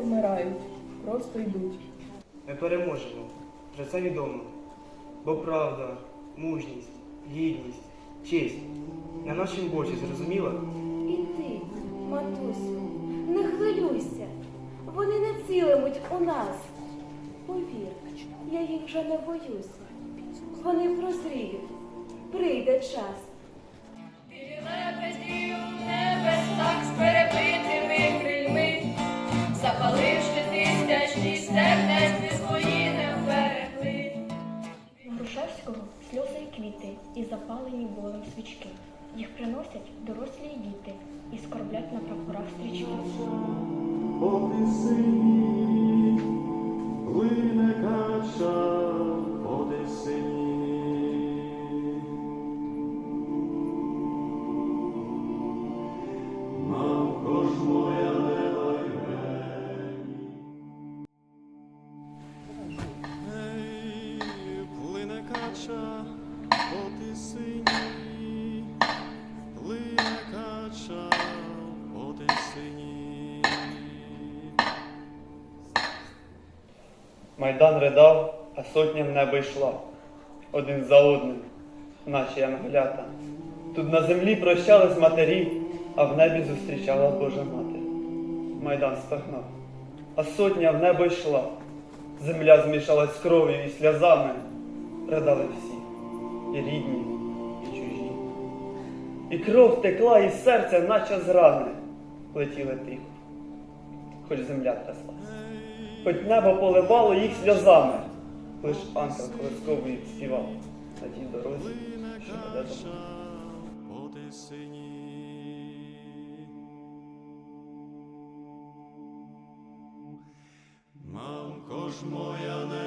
вмирають, просто йдуть. Ми переможемо, вже це відомо. Бо правда, мужність, гідність, честь на нашім боці, зрозуміла? І ти, матусю, не хвилюйся. Вони не цілимуть у нас. Повір, я їх вже не боюся. Вони прозріють. Прийде час. Грушевського сльози і квіти, і запалені болем свічки. Їх приносять дорослі і діти і скорблять на прапорах стрічки. Майдан ридав, а сотня в небо йшла. Один за одним, наші янголята. Тут на землі прощались матері, а в небі зустрічала Божа мати. Майдан стогнав, а сотня в небо йшла. Земля змішалась з кров'ю і сльозами. Ридали всі, і рідні, і чужі. І кров текла із серця, наче з рани. Летіли тихо, хоч земля тряслась хоч небо поливало їх сльозами, лиш ангел колисковий співав на тій дорозі, що веде до мене. Сині. Мамко ж моя не